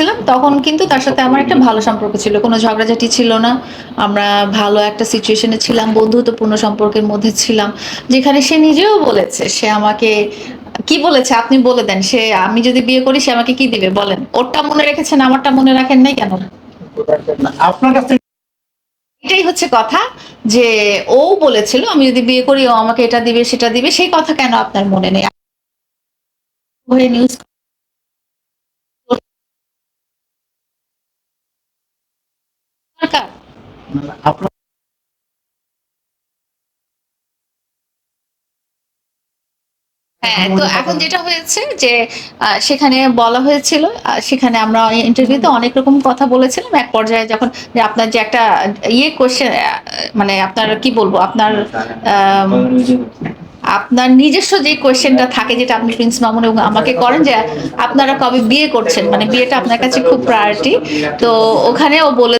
ছিলাম তখন কিন্তু তার সাথে আমার একটা ভালো সম্পর্ক ছিল। কোনো ঝগড়াঝাটি ছিল না। আমরা ভালো একটা সিচুয়েশনে ছিলাম বন্ধুত্বপূর্ণ সম্পর্কের মধ্যে ছিলাম যেখানে সে নিজেও বলেছে সে আমাকে কি বলেছে? আপনি বলে দেন। সে আমি যদি বিয়ে করি সে আমাকে কি দিবে? বলেন। ওরটা মনে রেখেছেন আমারটা মনে রাখেন নাই কেন? আপনার কাছ এটাই হচ্ছে কথা যে ও বলেছিল আমি যদি বিয়ে করি ও আমাকে এটা দিবে সেটা দিবে। সেই কথা কেন আপনার মনে নেই? হয়ে নিউজ আপনার হ্যাঁ তো এখন যেটা হয়েছে যে সেখানে বলা হয়েছিল সেখানে আমরা ইন্টারভিউতে অনেক রকম কথা বলেছিলাম। এক পর্যায়ে যখন যে আপনার যে একটা ইয়ে কোশ্চেন মানে আপনার কি বলব, আপনার আপনার নিজস্ব যে কোয়েশ্চেনটা থাকে, যেটা আপনি প্রিন্স মামুন এবং আমাকে করেন যে, আপনারা কবে বিয়ে করছেন? মানে বিয়েটা আপনার কাছে খুব প্রায়োরিটি তো ওখানে ও বলে